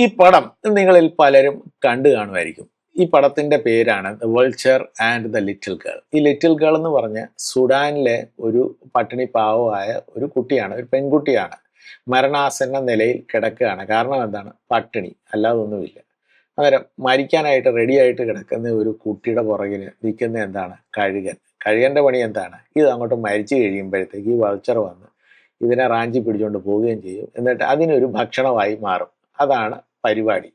ഈ പടം നിങ്ങളിൽ പലരും കണ്ടു കാണുമായിരിക്കും. ഈ പടത്തിന്റെ പേരാണ് the vulture and the little girl ഈ ലിറ്റിൽ ഗേൾ എന്ന് പറഞ്ഞ സുഡാനിലെ ഒരു പട്ടിണി പാവമായ ഒരു കുട്ടിയാണ് ഒരു പെൺകുട്ടിയാണ് മരണാസന്ന നിലയിൽ കിടക്കുകയാണ്. കാരണം എന്താണ്? പട്ടിണി അല്ലാതെ ഒന്നുമില്ല അന്നേരം മരിക്കാനായിട്ട് റെഡി ആയിട്ട് കിടക്കുന്ന ഒരു കുട്ടിയുടെ പുറകിൽ നിൽക്കുന്ന എന്താണ്? കഴുകൻ. കഴുകന്റെ പണി എന്താണ്? ഇത് അങ്ങോട്ട് മരിച്ചു കഴിയുമ്പോഴത്തേക്ക് ഈ വൾച്ചർ വന്ന് ഇതിനെ റാഞ്ചി പിടിച്ചുകൊണ്ട് പോവുകയും ചെയ്യും. എന്നിട്ട് അതിനൊരു ഭക്ഷണമായി മാറും. അതാണ് പരിപാടി.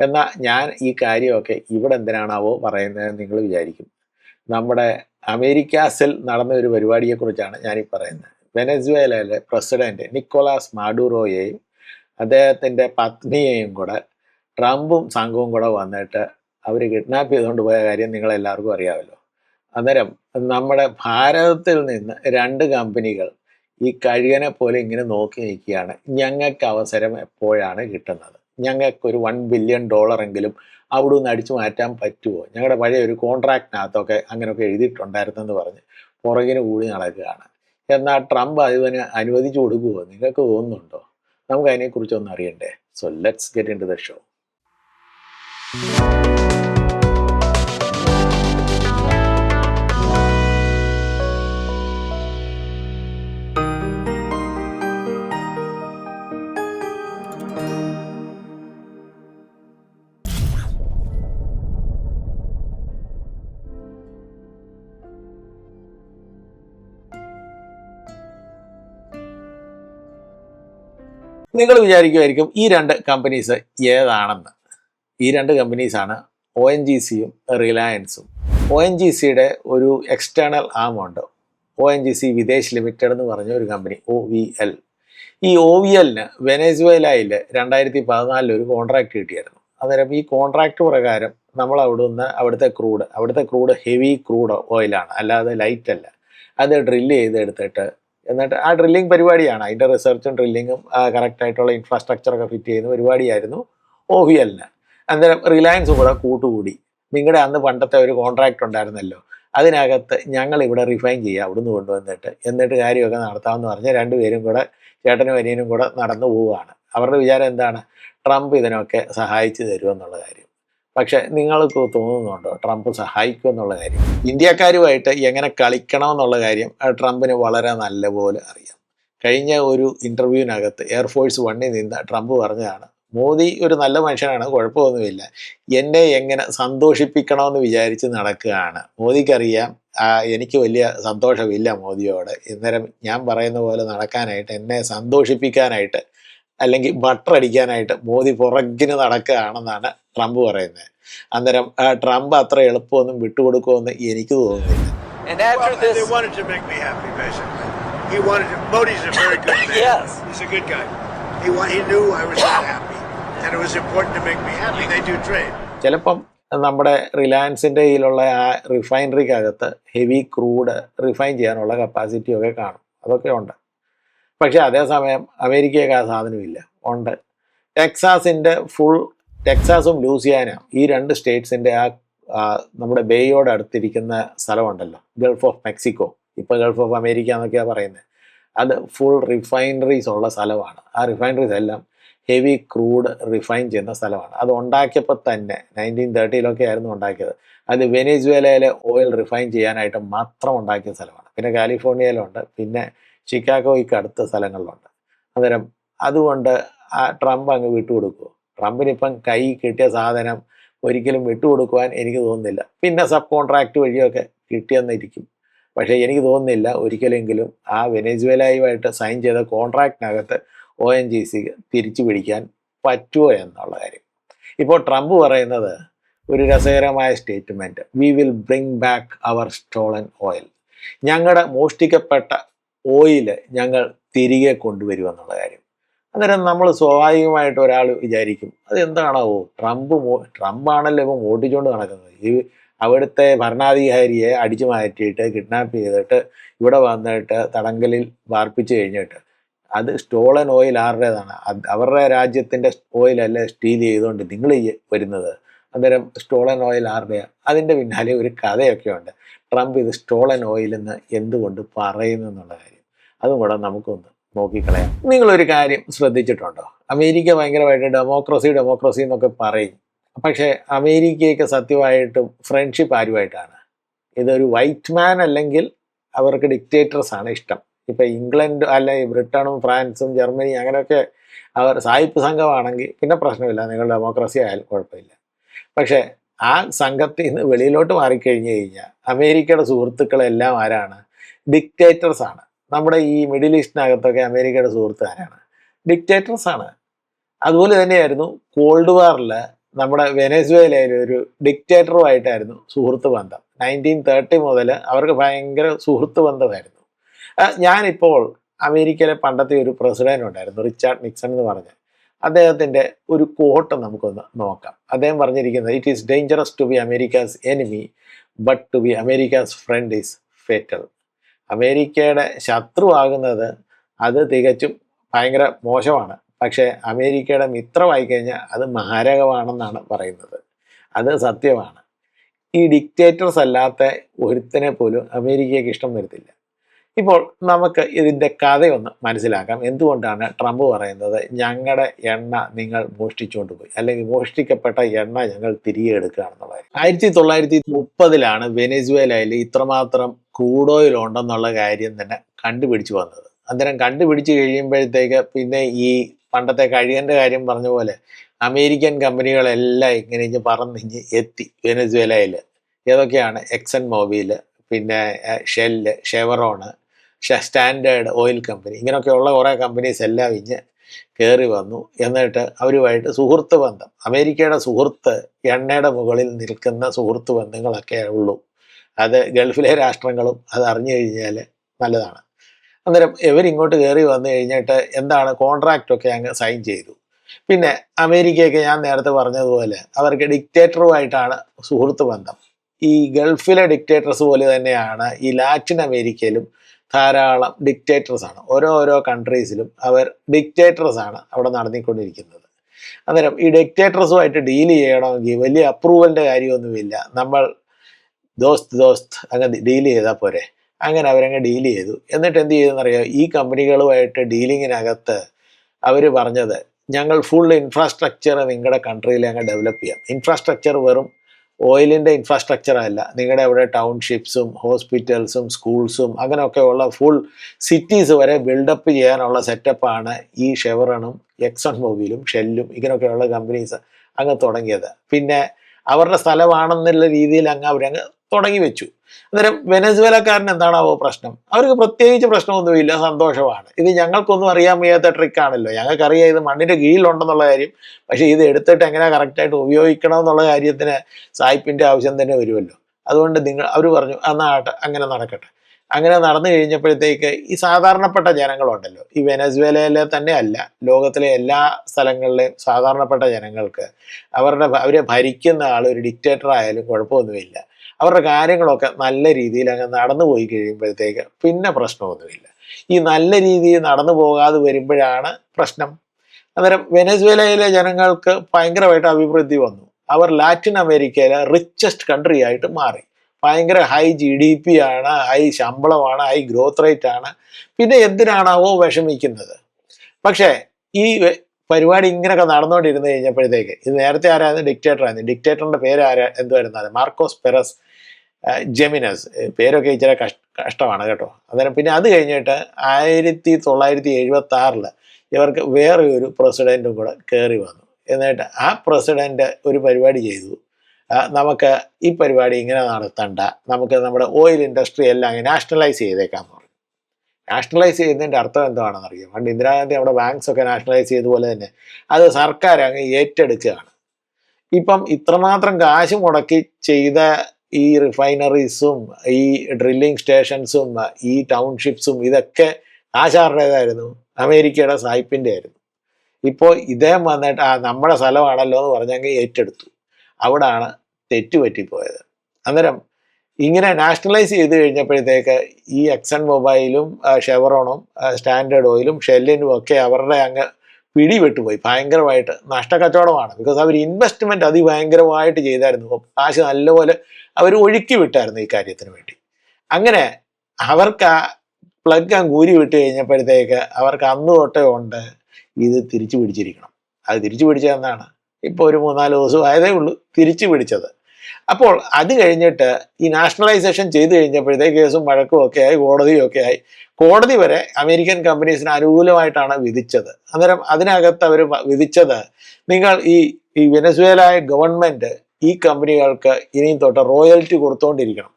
എന്നാൽ ഞാൻ ഈ കാര്യമൊക്കെ ഇവിടെ എന്തിനാണാവോ പറയുന്നത് നിങ്ങൾ വിചാരിക്കും. നമ്മുടെ അമേരിക്കാസിൽ നടന്ന ഒരു പരിപാടിയെക്കുറിച്ചാണ് ഞാനീ പറയുന്നത്. വെനസ്വേലയിലെ പ്രസിഡന്റ് നിക്കോളാസ് മാഡൂറോയെയും അദ്ദേഹത്തിന്റെ പത്നിയെയും കൂടെ ട്രംപും സംഘവും കൂടെ വന്നിട്ട് അവർ കിഡ്നാപ്പ് ചെയ്തുകൊണ്ട് പോയ കാര്യം നിങ്ങളെല്ലാവർക്കും അറിയാമല്ലോ. അന്നേരം നമ്മുടെ ഭാരതത്തിൽ നിന്ന് രണ്ട് കമ്പനികൾ ഈ കഴുകനെ പോലെ ഇങ്ങനെ നോക്കി നിൽക്കുകയാണ്. ഞങ്ങൾക്ക് അവസരം എപ്പോഴാണ് കിട്ടുന്നത്? ഞങ്ങൾക്കൊരു വൺ ബില്യൺ ഡോളർ എങ്കിലും അവിടെ നിന്ന് അടിച്ചു മാറ്റാൻ പറ്റുമോ ഞങ്ങളുടെ പഴയ ഒരു കോൺട്രാക്റ്റിനകത്തൊക്കെ അങ്ങനെയൊക്കെ എഴുതിയിട്ടുണ്ടായിരുന്നെന്ന് പറഞ്ഞ് പുറകിന് കൂടി നടക്കുകയാണ്. എന്നാൽ ട്രംപ് അതിന് അനുവദിച്ചു കൊടുക്കുമോ നിങ്ങൾക്ക് തോന്നുന്നുണ്ടോ? നമുക്ക് അതിനെക്കുറിച്ചൊന്നും അറിയണ്ടേ? So let's get into the show നിങ്ങൾ വിചാരിക്കുമായിരിക്കും ഈ രണ്ട് കമ്പനീസ് ഏതാണെന്ന്. ഈ രണ്ട് കമ്പനീസാണ് ഒ എൻ ജി സിയും റിലയൻസും ഒ എൻ ജി സിയുടെ ഒരു എക്സ്റ്റേണൽ ആം ഉണ്ട്. O N G C Videsh limited എന്ന് പറഞ്ഞ ഒരു കമ്പനി ഒ വി എൽ ഈ ഒ വി എല്ലിന് വെനസ്വേലയിൽ രണ്ടായിരത്തി പതിനാലിൽ ഒരു കോൺട്രാക്ട് കിട്ടിയായിരുന്നു. അന്നേരം ഈ കോൺട്രാക്ട് പ്രകാരം നമ്മൾ അവിടുന്ന് അവിടുത്തെ ക്രൂഡ് അവിടുത്തെ ക്രൂഡ് ഹെവി ക്രൂഡ് ഓയിലാണ് അല്ലാതെ ലൈറ്റ് അല്ല. അത് ഡ്രില്ല് ചെയ്തെടുത്തിട്ട് എന്നിട്ട് ആ ഡ്രില്ലിംഗ് പരിപാടിയാണ്. അതിന്റെ റിസർച്ചും ഡ്രില്ലിങ്ങും കറക്റ്റ് ആയിട്ടുള്ള ഇൻഫ്രാസ്ട്രക്ചറൊക്കെ ഫിറ്റ് ചെയ്യുന്ന പരിപാടിയായിരുന്നു ഒ വി എല്ലിന് അന്നേരം റിലയൻസ് കൂടെ കൂട്ടുകൂടി. നിങ്ങളുടെ അന്ന് പണ്ടത്തെ ഒരു കോൺട്രാക്റ്റ് ഉണ്ടായിരുന്നല്ലോ. അതിനകത്ത് ഞങ്ങൾ ഇവിടെ റിഫൈൻ ചെയ്യുക അവിടുന്ന് കൊണ്ടുവന്നിട്ട്. എന്നിട്ട് കാര്യമൊക്കെ നടത്താമെന്ന് പറഞ്ഞ് രണ്ടുപേരും കൂടെ ചേട്ടനും അനിയനും കൂടെ നടന്നു പോവുകയാണ്. അവരുടെ വിചാരം എന്താണ്? ട്രംപ് ഇതിനൊക്കെ സഹായിച്ചു തരുമെന്നുള്ള കാര്യം. പക്ഷെ നിങ്ങൾക്ക് തോന്നുന്നുണ്ടോ ട്രംപ് സഹായിക്കും എന്നുള്ള കാര്യം ഇന്ത്യക്കാരുമായിട്ട് എങ്ങനെ കളിക്കണം എന്നുള്ള കാര്യം ട്രംപിന് വളരെ നല്ലപോലെ അറിയാം. കഴിഞ്ഞ ഒരു ഇന്റർവ്യൂവിനകത്ത് എയർഫോഴ്സ് വണ്ണിൽ നിന്ന് ട്രംപ് പറഞ്ഞതാണ് മോദി ഒരു നല്ല മനുഷ്യനാണ് കുഴപ്പമൊന്നുമില്ല. എന്നെ എങ്ങനെ സന്തോഷിപ്പിക്കണമെന്ന് വിചാരിച്ച് നടക്കുകയാണ്. മോദിക്കറിയാം എനിക്ക് വലിയ സന്തോഷമില്ല മോദിയോട്. ഇന്നേരം ഞാൻ പറയുന്ന പോലെ നടക്കാനായിട്ട് എന്നെ സന്തോഷിപ്പിക്കാനായിട്ട് അല്ലെങ്കിൽ ബട്ടർ അടിക്കാനായിട്ട് മോദി പുറകിന് നടക്കുകയാണെന്നാണ് ട്രംപ് പറയുന്നത്. അന്നേരം ട്രംപ് അത്ര എളുപ്പമൊന്നും വിട്ടുകൊടുക്കുമെന്ന് എനിക്ക് തോന്നുന്നില്ല. ചിലപ്പം നമ്മുടെ റിലയൻസിന്റെ കയ്യിലുള്ള ആ റിഫൈനറിക്കകത്ത് ഹെവി ക്രൂഡ് റിഫൈൻ ചെയ്യാനുള്ള കപ്പാസിറ്റി ഒക്കെ കാണും. അതൊക്കെ ഉണ്ട്. പക്ഷേ അതേസമയം അമേരിക്കയൊക്കെ ആ സാധനമില്ല. ഉണ്ട്. ടെക്സാസിന്റെ ഫുൾ ടെക്സാസും ലൂസിയാന ഈ രണ്ട് സ്റ്റേറ്റ്സിന്റെ ആ നമ്മുടെ ബേയോട് അടുത്തിരിക്കുന്ന സ്ഥലമുണ്ടല്ലോ. Gulf of Mexico. ഇപ്പോൾ ഗൾഫ് ഓഫ് അമേരിക്ക എന്നൊക്കെയാണ് പറയുന്നത് അത് ഫുൾ റിഫൈനറീസ് ഉള്ള സ്ഥലമാണ്. ആ റിഫൈനറീസ് എല്ലാം ഹെവി ക്രൂഡ് റിഫൈൻ ചെയ്യുന്ന സ്ഥലമാണ്. അത് ഉണ്ടാക്കിയപ്പോൾ തന്നെ നയന്റീൻ തേർട്ടിയിലൊക്കെ ആയിരുന്നു ഉണ്ടാക്കിയത്. അത് വെനസ്വേലയിലെ ഓയിൽ റിഫൈൻ ചെയ്യാനായിട്ട് മാത്രം ഉണ്ടാക്കിയ സ്ഥലമാണ്. പിന്നെ കാലിഫോർണിയയിലുണ്ട്. പിന്നെ ഷിക്കാഗോയ്ക്ക് അടുത്ത സ്ഥലങ്ങളിലുണ്ട്. അന്നേരം അതുകൊണ്ട് ആ ട്രംപ് അങ്ങ് വിട്ടുകൊടുക്കുമോ ട്രംപിനിപ്പം കൈ കിട്ടിയ സാധനം ഒരിക്കലും വിട്ടുകൊടുക്കുവാൻ എനിക്ക് തോന്നുന്നില്ല. പിന്നെ സബ് കോൺട്രാക്ട് വഴിയൊക്കെ കിട്ടിയെന്നിരിക്കും. പക്ഷേ എനിക്ക് തോന്നുന്നില്ല ഒരിക്കലെങ്കിലും ആ വെനസ്വേലയുമായിട്ട് സൈൻ ചെയ്ത കോൺട്രാക്റ്റിനകത്ത് ഒ എൻ ജി സി തിരിച്ചു പിടിക്കാൻ പറ്റുമോ എന്നുള്ള കാര്യം. ഇപ്പോൾ ട്രംപ് പറയുന്നത് ഒരു രസകരമായ statement we will bring back our stolen oil ഞങ്ങളുടെ മോഷ്ടിക്കപ്പെട്ട ഓയിൽ ഞങ്ങൾ തിരികെ കൊണ്ടുവരുമെന്നുള്ള കാര്യം. അന്നേരം നമ്മൾ സ്വാഭാവികമായിട്ട് ഒരാൾ വിചാരിക്കും അതെന്താണോ എന്താണാവോ ട്രംപ് ട്രംപാണല്ലോ ഇപ്പം ഓടിച്ചുകൊണ്ട് നടക്കുന്നത്. ഈ അവിടുത്തെ ഭരണാധികാരിയെ അടിച്ചു മാറ്റിയിട്ട് കിഡ്നാപ്പ് ചെയ്തിട്ട് ഇവിടെ വന്നിട്ട് തടങ്കലിൽ വാർപ്പിച്ചു കഴിഞ്ഞിട്ട് അത് സ്റ്റോളൻ ഓയിൽ ആരുടേതാണ്? അവരുടെ രാജ്യത്തിന്റെ ഓയിലല്ല സ്റ്റീൽ ചെയ്തുകൊണ്ട് നിങ്ങൾ വരുന്നത്. അന്നേരം സ്റ്റോളൻ ഓയിൽ ആരുടെയാണ് അതിന്റെ പിന്നാലെ ഒരു കഥയൊക്കെ ഉണ്ട് ട്രംപ് ഇത് സ്റ്റോളൻ ഓയിൽ എന്ന് എന്തുകൊണ്ട് പറയുന്നു എന്നുള്ള കാര്യം. അതും കൂടെ നമുക്കൊന്ന് നോക്കിക്കളയാം. നിങ്ങളൊരു കാര്യം ശ്രദ്ധിച്ചിട്ടുണ്ടോ? അമേരിക്ക ഭയങ്കരമായിട്ട് ഡെമോക്രസി ഡെമോക്രസി എന്നൊക്കെ പറയും. പക്ഷേ അമേരിക്കയൊക്കെ സത്യമായിട്ടും ഫ്രണ്ട്ഷിപ്പ് ആരുമായിട്ടാണ്? ഇതൊരു വൈറ്റ് മാൻ അല്ലെങ്കിൽ അവർക്ക് ഡിക്റ്റേറ്റേഴ്സ് ആണ് ഇഷ്ടം. ഇപ്പം ഇംഗ്ലണ്ട് അല്ലെ ബ്രിട്ടനും ഫ്രാൻസും ജർമ്മനി അങ്ങനെയൊക്കെ അവർ സായിപ്പ് സംഘമാണെങ്കിൽ പിന്നെ പ്രശ്നമില്ല. നിങ്ങൾ ഡെമോക്രസി ആയാലും കുഴപ്പമില്ല. പക്ഷേ ആ സംഘത്തിൽ നിന്ന് വെളിയിലോട്ട് മാറിക്കഴിഞ്ഞു കഴിഞ്ഞാൽ അമേരിക്കയുടെ സുഹൃത്തുക്കളെല്ലാം ആരാണ്? ഡിക്റ്റേറ്റേഴ്സ് ആണ്. നമ്മുടെ ഈ മിഡിൽ ഈസ്റ്റിനകത്തൊക്കെ അമേരിക്കയുടെ സുഹൃത്തുകാരാണ് ആരാണ്? ഡിക്റ്റേറ്റേഴ്സ് ആണ്. അതുപോലെ തന്നെയായിരുന്നു കോൾഡ് വാറിൽ നമ്മുടെ വെനസ്വേലയിലെ ഒരു ഡിക്റ്റേറ്ററുമായിട്ടായിരുന്നു സുഹൃത്ത് ബന്ധം. നയന്റീൻ തേർട്ടി മുതൽ അവർക്ക് ഭയങ്കര സുഹൃത്ത് ബന്ധമായിരുന്നു. ഞാനിപ്പോൾ അമേരിക്കയിലെ പണ്ടത്തെ ഒരു പ്രസിഡന്റ് ഉണ്ടായിരുന്നു റിച്ചാർഡ് നിക്സൺ എന്ന് പറഞ്ഞ്. അദ്ദേഹത്തിന്റെ ഒരു കോട്ട് നമുക്കൊന്ന് നോക്കാം. അദ്ദേഹം പറഞ്ഞിരിക്കുന്നത് it is dangerous to be America's enemy but to be America's friend is fatal അമേരിക്കയുടെ ശത്രുവാകുന്നത് അത് തികച്ചും ഭയങ്കര മോശമാണ്. പക്ഷേ അമേരിക്കയുടെ മിത്രമായി കഴിഞ്ഞാൽ അത് മാരകമാണെന്നാണ് പറയുന്നത്. അത് സത്യമാണ്. ഈ ഡിക്റ്റേറ്റേഴ്സ് അല്ലാത്ത ഒരുത്തനെ പോലും അമേരിക്കയ്ക്ക് ഇഷ്ടം വരുത്തില്ല. ഇപ്പോൾ നമുക്ക് ഇതിന്റെ കഥയൊന്ന് മനസ്സിലാക്കാം. എന്തുകൊണ്ടാണ് ട്രംപ് പറയുന്നത്? ഞങ്ങളുടെ എണ്ണ നിങ്ങൾ മോഷ്ടിച്ചുകൊണ്ട് പോയി അല്ലെങ്കിൽ മോഷ്ടിക്കപ്പെട്ട എണ്ണ ഞങ്ങൾ തിരികെ എടുക്കുകയാണെന്നുള്ളത്. ആയിരത്തി തൊള്ളായിരത്തി മുപ്പതിലാണ് വെനസ്വേലയിൽ ഇത്രമാത്രം ക്രൂഡ് ഓയിൽ ഉണ്ടെന്നുള്ള കാര്യം തന്നെ കണ്ടുപിടിച്ചു വന്നത്. അന്നേരം കണ്ടുപിടിച്ച് കഴിയുമ്പോഴത്തേക്ക് പിന്നെ ഈ പണ്ടത്തെ കഴിയന്റെ കാര്യം പറഞ്ഞ പോലെ അമേരിക്കൻ കമ്പനികളെല്ലാം ഇങ്ങനെ ഇഞ്ഞ് പറന്നിഞ്ഞ് എത്തി വെനസ്വേലയിൽ ഏതൊക്കെയാണ്? എക്സൺ മൊബൈൽ പിന്നെ shell Chevron standard oil company ഇങ്ങനെയൊക്കെയുള്ള കുറേ കമ്പനീസ് എല്ലാം ഇഞ്ഞ് കയറി വന്നു. എന്നിട്ട് അവരുമായിട്ട് സുഹൃത്ത് ബന്ധം. അമേരിക്കയുടെ സുഹൃത്ത് എണ്ണയുടെ മുകളിൽ നിൽക്കുന്ന സുഹൃത്ത് ബന്ധങ്ങളൊക്കെ ഉള്ളൂ. അത് ഗൾഫിലെ രാഷ്ട്രങ്ങളും അത് അറിഞ്ഞു കഴിഞ്ഞാൽ നല്ലതാണ്. അന്നേരം ഇവരിങ്ങോട്ട് കയറി വന്നു കഴിഞ്ഞിട്ട് എന്താണ് കോൺട്രാക്റ്റൊക്കെ അങ്ങ് സൈൻ ചെയ്തു. പിന്നെ അമേരിക്കയൊക്കെ ഞാൻ നേരത്തെ പറഞ്ഞതുപോലെ അവർക്ക് ഡിക്റ്റേറ്ററുമായിട്ടാണ് സുഹൃത്ത് ബന്ധം. ഈ ഗൾഫിലെ ഡിക്റ്റേറ്റേഴ്സ് പോലെ തന്നെയാണ് ഈ ലാറ്റിൻ അമേരിക്കയിലും ധാരാളം ഡിക്റ്റേറ്റേഴ്സ് ആണ്. ഓരോ ഓരോ കൺട്രീസിലും അവർ ഡിക്റ്റേറ്റേഴ്സ് ആണ് അവിടെ നടന്നിക്കൊണ്ടിരിക്കുന്നത്. അന്നേരം ഈ ഡിക്റ്റേറ്റേഴ്സുമായിട്ട് ഡീൽ ചെയ്യണമെങ്കിൽ വലിയ അപ്രൂവലിന്റെ കാര്യമൊന്നുമില്ല. നമ്മൾ ദോസ്ത് ദോസ്ത് അങ്ങനെ ഡീൽ ചെയ്താൽ പോരെ. അങ്ങനെ അവരങ്ങ് ഡീൽ ചെയ്തു. എന്നിട്ട് എന്ത് ചെയ്തെന്നറിയാം ഈ കമ്പനികളുമായിട്ട് ഡീലിങ്ങിനകത്ത് അവർ പറഞ്ഞത് ഞങ്ങൾ ഫുൾ ഇൻഫ്രാസ്ട്രക്ചർ നിങ്ങളുടെ കൺട്രിയിൽ അങ്ങ് ഡെവലപ്പ് ചെയ്യാം. ഇൻഫ്രാസ്ട്രക്ചർ വെറും ഓയിലിന്റെ ഇൻഫ്രാസ്ട്രക്ചർ അല്ല. നിങ്ങളുടെ അവിടെ ടൗൺഷിപ്സും ഹോസ്പിറ്റൽസും സ്കൂൾസും അങ്ങനെയൊക്കെയുള്ള ഫുൾ സിറ്റീസ് വരെ ബിൽഡപ്പ് ചെയ്യാനുള്ള സെറ്റപ്പാണ് ഈ ഷെവറണും എക്സൺ മൊബൈലും ഷെല്ലും ഇങ്ങനെയൊക്കെയുള്ള കമ്പനീസ് അങ്ങ് തുടങ്ങിയത്. പിന്നെ അവരുടെ സ്ഥലമാണെന്നുള്ള രീതിയിൽ അങ്ങ് അവരങ്ങ് തുടങ്ങി വെച്ചു. അന്നേരം വെനസ്വേലക്കാരൻ എന്താണാവോ പ്രശ്നം? അവർക്ക് പ്രത്യേകിച്ച് പ്രശ്നമൊന്നുമില്ല സന്തോഷമാണ്. ഇത് ഞങ്ങൾക്കൊന്നും അറിയാൻ വയ്യാത്ത ട്രിക്കാണല്ലോ ഞങ്ങൾക്കറിയാം ഇത് മണ്ണിന്റെ കീഴിലുണ്ടെന്നുള്ള കാര്യം. പക്ഷേ ഇത് എടുത്തിട്ട് എങ്ങനെ കറക്റ്റായിട്ട് ഉപയോഗിക്കണം എന്നുള്ള കാര്യത്തിന് സായിപ്പിന്റെ ആവശ്യം തന്നെ വരുമല്ലോ. അതുകൊണ്ട് നിങ്ങൾ അവർ പറഞ്ഞു എന്നാ അങ്ങനെ നടക്കട്ടെ. അങ്ങനെ നടന്നു കഴിഞ്ഞപ്പോഴത്തേക്ക് ഈ സാധാരണപ്പെട്ട ജനങ്ങളുണ്ടല്ലോ. ഈ വെനസ്വേലയിലെ തന്നെ അല്ല ലോകത്തിലെ എല്ലാ സ്ഥലങ്ങളിലെയും സാധാരണപ്പെട്ട ജനങ്ങൾക്ക് അവരുടെ അവരെ ഭരിക്കുന്ന ആൾ ഒരു ഡിക്റ്റേറ്റർ ആയാലും കുഴപ്പമൊന്നുമില്ല. അവരുടെ കാര്യങ്ങളൊക്കെ നല്ല രീതിയിൽ അങ്ങ് നടന്നു പോയി കഴിയുമ്പോഴത്തേക്ക് പിന്നെ പ്രശ്നമൊന്നുമില്ല. ഈ നല്ല രീതിയിൽ നടന്നു പോകാതെ വരുമ്പോഴാണ് പ്രശ്നം. അന്നേരം വെനസ്വേലയിലെ ജനങ്ങൾക്ക് ഭയങ്കരമായിട്ട് അഭിവൃദ്ധി വന്നു. അവർ ലാറ്റിൻ അമേരിക്കയിലെ റിച്ചസ്റ്റ് കൺട്രി ആയിട്ട് മാറി. ഭയങ്കര ഹൈ ജി ഡി പി ആണ് ഹൈ ശമ്പളമാണ് ഹൈ ഗ്രോത്ത് റേറ്റ് ആണ്. പിന്നെ എന്തിനാണാവോ വിഷമിക്കുന്നത്? പക്ഷേ ഈ പരിപാടി ഇങ്ങനെയൊക്കെ നടന്നുകൊണ്ടിരുന്ന് കഴിഞ്ഞപ്പോഴത്തേക്ക് ഇത് നേരത്തെ ആരായിരുന്നു? ഡിക്റ്റേറ്റർ ആയിരുന്നു. ഡിക്റ്റേറ്ററിന്റെ പേര് ആരാ എന്തുവായിരുന്നു? Marcos Perez. ജെമിനസ്. പേരൊക്കെ ഇച്ചിരി കഷ്ട കഷ്ടമാണ് കേട്ടോ. അന്നേരം പിന്നെ അത് കഴിഞ്ഞിട്ട് ആയിരത്തി തൊള്ളായിരത്തി എഴുപത്തി ആറിൽ ഇവർക്ക് വേറെ ഒരു പ്രസിഡന്റും കൂടെ കയറി വന്നു. എന്നിട്ട് ആ പ്രസിഡന്റ് ഒരു പരിപാടി ചെയ്തു. നമുക്ക് ഈ പരിപാടി ഇങ്ങനെ നടത്തണ്ട. നമുക്ക് നമ്മുടെ ഓയിൽ ഇൻഡസ്ട്രി എല്ലാം നാഷണലൈസ് ചെയ്തേക്കാന്ന് പറഞ്ഞു. നാഷണലൈസ് ചെയ്യുന്നതിന്റെ അർത്ഥം എന്താണെന്ന് അറിയാം പണ്ട് ഇന്ദിരാഗാന്ധി നമ്മുടെ ബാങ്ക്സ് ഒക്കെ നാഷണലൈസ് ചെയ്ത പോലെ തന്നെ അത് സർക്കാർ അങ്ങ് ഏറ്റെടുക്കുകയാണ്. ഇപ്പം ഇത്രമാത്രം കാശ് മുടക്കി ചെയ്ത ഈ റിഫൈനറീസും ഈ ഡ്രില്ലിംഗ് സ്റ്റേഷൻസും ഈ ടൗൺഷിപ്സും ഇതൊക്കെ ആശാറുടേതായിരുന്നു അമേരിക്കയുടെ സായിപ്പിന്റെ ആയിരുന്നു ഇപ്പോൾ ഇദ്ദേഹം വന്നിട്ട് ആ നമ്മുടെ സ്ഥലമാണല്ലോ എന്ന് പറഞ്ഞെങ്കിൽ ഏറ്റെടുത്തു. അവിടാണ് തെറ്റുപറ്റിപ്പോയത് അന്നേരം ഇങ്ങനെ നാഷണലൈസ് ചെയ്ത് കഴിഞ്ഞപ്പോഴത്തേക്ക് ഈ എക്സൺ മൊബൈലും ഷെവറോണും സ്റ്റാൻഡേർഡ് ഓയിലും ഷെല്ലിനും ഒക്കെ അവരുടെ അങ്ങ് പിടിവിട്ടുപോയി ഭയങ്കരമായിട്ട് നഷ്ടക്കച്ചവടമാണ്. ബിക്കോസ് അവർ ഇൻവെസ്റ്റ്മെന്റ് അതിഭയങ്കരമായിട്ട് ചെയ്തായിരുന്നു. കാശ് നല്ലപോലെ അവർ ഒഴുക്കി വിട്ടായിരുന്നു ഈ കാര്യത്തിന് വേണ്ടി. അങ്ങനെ അവർക്ക് ആ പ്ലഗ് അങ്ങ് ഊരി വിട്ട് കഴിഞ്ഞപ്പോഴത്തേക്ക് അവർക്ക് അന്ന് തൊട്ടേ ഉണ്ട് ഇത് തിരിച്ചു പിടിച്ചിരിക്കണം. അത് തിരിച്ചു പിടിച്ചതെന്നാണ് ഇപ്പോൾ ഒരു മൂന്നാൽ ദിവസം ആയതേ ഉള്ളൂ. തിരിച്ചു പിടിച്ചത്. അപ്പോൾ അത് കഴിഞ്ഞിട്ട് ഈ നാഷണലൈസേഷൻ ചെയ്തു കഴിഞ്ഞപ്പോഴത്തേക്ക് കേസും വഴക്കും ഒക്കെ ആയി കോടതിയും ഒക്കെ ആയി. കോടതി വരെ അമേരിക്കൻ കമ്പനീസിന് അനുകൂലമായിട്ടാണ് വിധിച്ചത്. അന്നേരം അതിനകത്ത് അവർ വിധിച്ചത് നിങ്ങൾ ഈ ഈ വെനസ്വേലായ ഗവൺമെന്റ് ഈ കമ്പനികൾക്ക് ഇനിയും തൊട്ട് റോയൽറ്റി കൊടുത്തുകൊണ്ടിരിക്കണം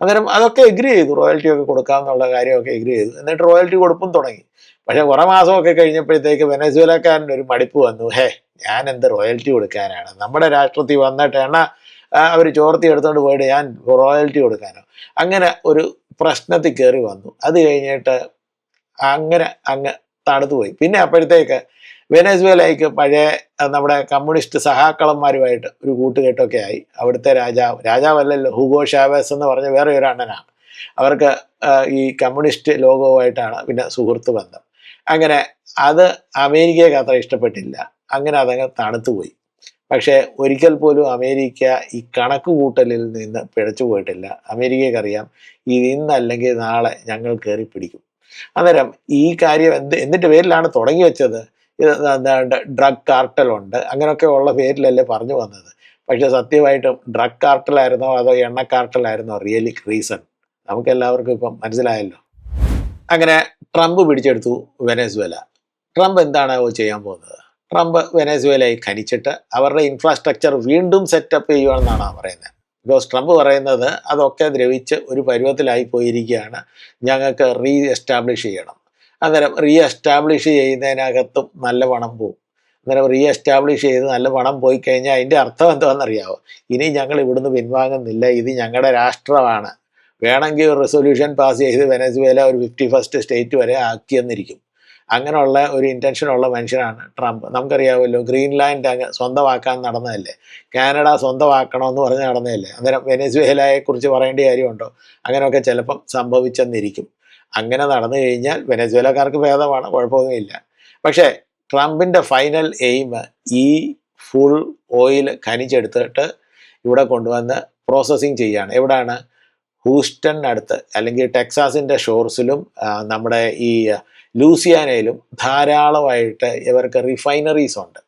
അന്നേരം അതൊക്കെ എഗ്രി ചെയ്തു. റോയൽറ്റി ഒക്കെ കൊടുക്കാമെന്നുള്ള കാര്യമൊക്കെ എഗ്രി ചെയ്തു. എന്നിട്ട് റോയൽറ്റി കൊടുപ്പും തുടങ്ങി. പക്ഷെ കുറെ മാസമൊക്കെ കഴിഞ്ഞപ്പോഴത്തേക്ക് വെനസ്വേലക്കാരന്റെ ഒരു മടിപ്പ് വന്നു. ഹേ ഞാൻ എന്ത് റോയൽറ്റി കൊടുക്കാനാണ്? നമ്മുടെ രാഷ്ട്രത്തിൽ വന്നിട്ട് എണ്ണ അവർ ചോർത്തി എടുത്തുകൊണ്ട് പോയിട്ട് ഞാൻ റോയൽറ്റി കൊടുക്കാനോ. അങ്ങനെ ഒരു പ്രശ്നത്തിൽ കയറി വന്നു. അത് കഴിഞ്ഞിട്ട് അങ്ങനെ അങ്ങ് തണുത്തു പോയി. പിന്നെ അപ്പോഴത്തേക്ക് വെനസ്വേലയ്ക്ക് പഴയ നമ്മുടെ കമ്മ്യൂണിസ്റ്റ് സഹാക്കളന്മാരുമായിട്ട് ഒരു കൂട്ടുകെട്ടൊക്കെ ആയി. അവിടുത്തെ രാജാവ് രാജാവല്ലല്ലോ ഹുഗോ ഷാവേസ് എന്ന് പറഞ്ഞ വേറെ ഒരു അണ്ണനാണ്. അവർക്ക് ഈ കമ്മ്യൂണിസ്റ്റ് ലോകവുമായിട്ടാണ് പിന്നെ സുഹൃത്ത് ബന്ധം. അങ്ങനെ അത് അമേരിക്കയ്ക്ക് അത്ര ഇഷ്ടപ്പെട്ടില്ല. അങ്ങനെ അതങ്ങ് തണുത്തുപോയി പക്ഷേ ഒരിക്കൽ പോലും അമേരിക്ക ഈ കണക്ക് കൂട്ടലിൽ നിന്ന് പിഴച്ചു പോയിട്ടില്ല. അമേരിക്കയ്ക്ക് അറിയാം ഇത് ഇന്നല്ലെങ്കിൽ നാളെ ഞങ്ങൾ കയറി പിടിക്കും. അന്നേരം ഈ കാര്യം എന്ത് എന്നിട്ട് പേരിലാണ് തുടങ്ങി വെച്ചത്? ഡ്രഗ് കാർട്ടലുണ്ട് അങ്ങനെയൊക്കെ ഉള്ള പേരിലല്ലേ പറഞ്ഞു വന്നത്. പക്ഷെ സത്യമായിട്ടും ഡ്രഗ് കാർട്ടലായിരുന്നോ അതോ എണ്ണ കാർട്ടലായിരുന്നോ റിയലി റീസൺ? നമുക്ക് എല്ലാവർക്കും ഇപ്പം മനസ്സിലായല്ലോ. അങ്ങനെ ട്രംപ് പിടിച്ചെടുത്തു വെനസ്വേല. ട്രംപ് എന്താണ് ചെയ്യാൻ പോകുന്നത്? ട്രംപ് വെനസ്വേലയിൽ ഖനിച്ചിട്ട് അവരുടെ ഇൻഫ്രാസ്ട്രക്ചർ വീണ്ടും സെറ്റപ്പ് ചെയ്യുമെന്നാണ് പറയുന്നത്. ബിക്കോസ് ട്രംപ് പറയുന്നത് അതൊക്കെ ദ്രവിച്ച് ഒരു പരുവത്തിലായി പോയിരിക്കുകയാണ്. ഞങ്ങൾക്ക് റീ എസ്റ്റാബ്ലിഷ് ചെയ്യണം. അന്നേരം റീ എസ്റ്റാബ്ലിഷ് ചെയ്യുന്നതിനകത്തും നല്ല പണം പോവും. അന്നേരം റീ എസ്റ്റാബ്ലിഷ് ചെയ്ത് നല്ല പണം പോയി കഴിഞ്ഞാൽ അതിന്റെ അർത്ഥം എന്താണെന്നറിയാമോ ഇനി ഞങ്ങൾ ഇവിടുന്ന് പിൻവാങ്ങുന്നില്ല. ഇത് ഞങ്ങളുടെ രാഷ്ട്രമാണ്. വേണമെങ്കിൽ ഒരു റെസൊല്യൂഷൻ പാസ് ചെയ്ത് വെനസ്വേല ഒരു ഫിഫ്റ്റി ഫസ്റ്റ് സ്റ്റേറ്റ് വരെ ആക്കിയെന്നിരിക്കും. അങ്ങനെയുള്ള ഒരു ഇന്റൻഷനുള്ള മനുഷ്യനാണ് ട്രംപ്. നമുക്കറിയാമല്ലോ ഗ്രീൻലാൻഡ് അങ്ങ് സ്വന്തമാക്കാൻ നടന്നതല്ലേ? കാനഡ സ്വന്തമാക്കണമെന്ന് പറഞ്ഞ് നടന്നതല്ലേ? അന്നേരം വെനസ്വേലയെ കുറിച്ച് പറയേണ്ട കാര്യമുണ്ടോ? അങ്ങനെയൊക്കെ ചിലപ്പം സംഭവിച്ചെന്നിരിക്കും. അങ്ങനെ നടന്നു കഴിഞ്ഞാൽ വെനസ്വേലക്കാർക്ക് ഭേദമാണ് കുഴപ്പമൊന്നുമില്ല. പക്ഷേ ട്രംപിന്റെ ഫൈനൽ എയിം ഈ ഫുൾ ഓയിൽ ഖനിച്ചെടുത്തിട്ട് ഇവിടെ കൊണ്ടുവന്ന് പ്രോസസ്സിങ് ചെയ്യുകയാണ്. എവിടെയാണ് ഹൂസ്റ്റണിനടുത്ത് അല്ലെങ്കിൽ ടെക്സാസിന്റെ ഷോർസിലും നമ്മുടെ ഈ ലൂസിയാനയിലും ധാരാളമായിട്ട് ഇവർക്ക് റിഫൈനറീസ് ഉണ്ട്.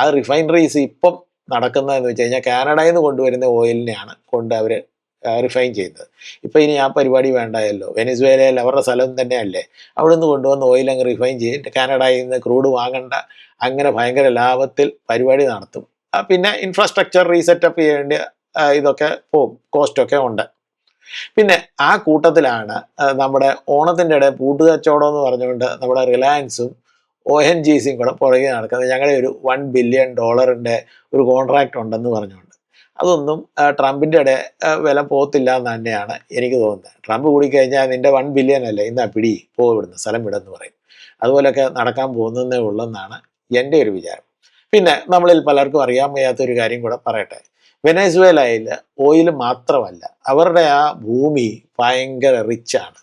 ആ റിഫൈനറീസ് ഇപ്പം നടക്കുന്നതെന്ന് വെച്ച് കഴിഞ്ഞാൽ കാനഡയിൽ നിന്ന് കൊണ്ടുവരുന്ന ഓയിലിനെയാണ് കൊണ്ട് അവർ റിഫൈൻ ചെയ്യുന്നത്. ഇപ്പം ഇനി ആ പരിപാടി വേണ്ടായല്ലോ. വെനിസ്വേലയിൽ അവരുടെ സ്ഥലം തന്നെയല്ലേ. അവിടെ നിന്ന് കൊണ്ടുവന്ന് ഓയിൽ അങ്ങ് റിഫൈൻ ചെയ്യും. കാനഡയിൽ നിന്ന് ക്രൂഡ് വാങ്ങണ്ട. അങ്ങനെ ഭയങ്കര ലാഭത്തിൽ പരിപാടി നടത്തും. പിന്നെ ഇൻഫ്രാസ്ട്രക്ചർ റീസെറ്റപ്പ് ചെയ്യേണ്ട ഇതൊക്കെ പോവും. കോസ്റ്റൊക്കെ ഉണ്ട്. പിന്നെ ആ കൂട്ടത്തിലാണ് നമ്മുടെ ഓണത്തിന്റെ ഇടയിൽ പൂട്ടുകച്ചവടം എന്ന് പറഞ്ഞുകൊണ്ട് നമ്മുടെ റിലയൻസും ഒ എൻ ജി സിയും കൂടെ പുറകെ നടക്കുന്നത് ഞങ്ങളുടെ ഒരു വൺ ബില്യൺ ഡോളറിന്റെ ഒരു കോൺട്രാക്റ്റ് ഉണ്ടെന്ന് പറഞ്ഞുകൊണ്ട്. അതൊന്നും ട്രംപിന്റെ ഇടെ വില പോകത്തില്ല എന്ന് തന്നെയാണ് എനിക്ക് തോന്നുന്നത്. ട്രംപ് കൂടിക്കഴിഞ്ഞാൽ നിന്റെ വൺ ബില്യൺ അല്ലേ ഇന്നാ പിടി പോ ഇവിടുന്ന് സ്ഥലം വിടെന്ന് പറയും. അതുപോലെയൊക്കെ നടക്കാൻ പോകുന്നതേ ഉള്ളെന്നാണ് എന്റെ ഒരു വിചാരം. പിന്നെ നമ്മളിൽ പലർക്കും അറിയാൻ വയ്യാത്ത ഒരു കാര്യം കൂടെ പറയട്ടെ. വെനസ്വേലയിൽ ഓയിൽ മാത്രമല്ല അവരുടെ ആ ഭൂമി ഭയങ്കര റിച്ചാണ്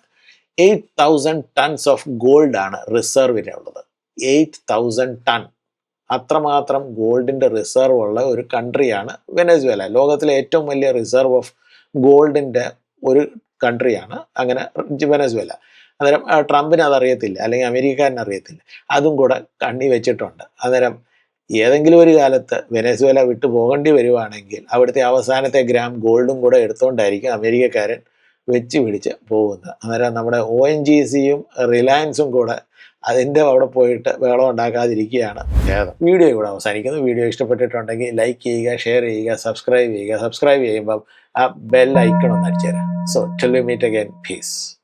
eight thousand tons of gold ആണ് റിസർവിനുള്ളത് എയ്റ്റ് തൗസൻഡ് ടൺ അത്രമാത്രം ഗോൾഡിന്റെ റിസർവ് ഉള്ള ഒരു കൺട്രിയാണ് വെനസ്വേല. ലോകത്തിലെ ഏറ്റവും വലിയ റിസർവ് ഓഫ് ഗോൾഡിന്റെ ഒരു കൺട്രിയാണ് അങ്ങനെ വെനസ്വേല. അന്നേരം ട്രംപിന് അതറിയത്തില്ല അല്ലെങ്കിൽ അറിയത്തില്ല അതും കൂടെ കണ്ണി വെച്ചിട്ടുണ്ട്. അന്നേരം ഏതെങ്കിലും ഒരു കാലത്ത് വെനസ്വേല വിട്ടു പോകേണ്ടി വരുവാണെങ്കിൽ അവിടുത്തെ അവസാനത്തെ ഗ്രാം ഗോൾഡും കൂടെ എടുത്തുകൊണ്ടായിരിക്കും അമേരിക്കക്കാരൻ വെച്ച് പിടിച്ച് പോകുന്നത്. അന്നേരം നമ്മുടെ ഒ എൻ ജി സിയും റിലയൻസും കൂടെ അതിന്റെ അവിടെ പോയിട്ട് വേളം ഉണ്ടാക്കാതിരിക്കുകയാണ് ഭേദം വീഡിയോ ഇവിടെ അവസാനിക്കുന്നു. വീഡിയോ ഇഷ്ടപ്പെട്ടിട്ടുണ്ടെങ്കിൽ ലൈക്ക് ചെയ്യുക ഷെയർ ചെയ്യുക സബ്സ്ക്രൈബ് ചെയ്യുക. സബ്സ്ക്രൈബ് ചെയ്യുമ്പം ആ ബെൽ ഐക്കൺ ഒന്ന് അടിച്ചുതരാം so till meet again peace